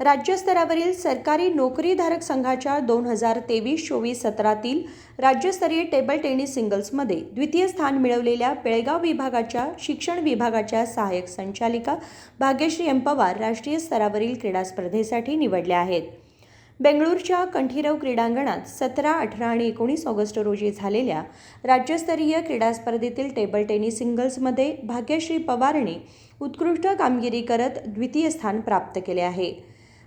राज्यस्तरावरील सरकारी नोकरीधारक संघाच्या दोन हजार तेवीस चोवीस सत्रातील राज्यस्तरीय टेबल टेनिस सिंगल्समध्ये द्वितीय स्थान मिळवलेल्या बेळगाव विभागाच्या शिक्षण विभागाच्या सहाय्यक संचालिका भाग्यश्री एम पवार राष्ट्रीय स्तरावरील क्रीडा स्पर्धेसाठी निवडल्या आहेत. बेंगळूरच्या कंठीरव क्रीडांगणात सतरा अठरा आणि एकोणीस ऑगस्ट रोजी झालेल्या राज्यस्तरीय क्रीडा स्पर्धेतील टेबल टेनिस सिंगल्समध्ये भाग्यश्री पवारने उत्कृष्ट कामगिरी करत द्वितीय स्थान प्राप्त केले आहे.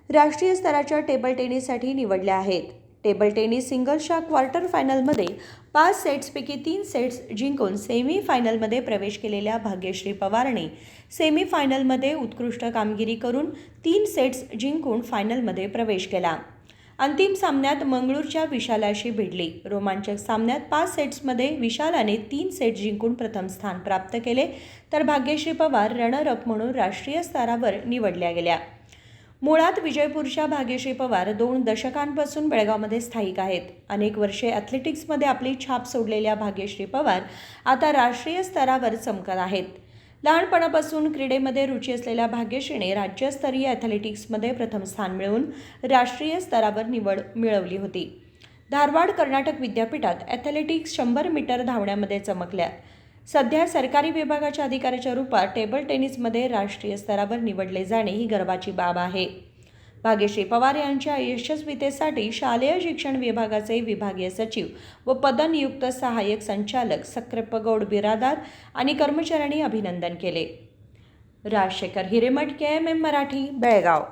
राष्ट्रीय स्तराच्या टेबल टेनिससाठी निवडल्या आहेत. टेबल टेनिस सिंगल्सच्या क्वार्टर फायनलमध्ये पाच सेट्सपैकी तीन सेट्स जिंकून सेमी फायनलमध्ये प्रवेश केलेल्या भाग्यश्री पवारने सेमी फायनलमध्ये उत्कृष्ट कामगिरी करून तीन सेट्स जिंकून फायनलमध्ये प्रवेश केला. अंतिम सामन्यात मंगळूरच्या विशालाशी भिडली. रोमांचक सामन्यात पाच सेट्समध्ये विशालाने तीन सेट जिंकून प्रथम स्थान प्राप्त केले तर भाग्यश्री पवार रनरअप म्हणून राष्ट्रीय स्तरावर निवडल्या गेल्या. मुळात विजयपूरच्या भाग्यश्री पवार दोन दशकांपासून बेळगावमध्ये स्थायिक आहेत. अनेक वर्षे ॲथलेटिक्समध्ये आपली छाप सोडलेल्या भाग्यश्री पवार आता राष्ट्रीय स्तरावर चमकत आहेत. लहानपणापासून क्रीडेमध्ये रुची असलेल्या भाग्यश्रीने राज्यस्तरीय ॲथलेटिक्समध्ये प्रथम स्थान मिळवून राष्ट्रीय स्तरावर निवड मिळवली होती. धारवाड कर्नाटक विद्यापीठात ॲथलेटिक्स शंभर मीटर धावण्यामध्ये चमकल्या. सध्या सरकारी विभागाच्या अधिकाऱ्याच्या रूपात टेबल टेनिसमध्ये राष्ट्रीय स्तरावर निवडले जाणे ही गर्वाची बाब आहे. भाग्यश्री पवार यांच्या यशस्वीतेसाठी शालेय शिक्षण विभागाचे विभागीय सचिव व पदनियुक्त सहाय्यक संचालक सक्रेप्प गौड बिरादार आणि कर्मचाऱ्यांनी अभिनंदन केले. Rajshekhar Hiremath K M M Marathi Belgaum.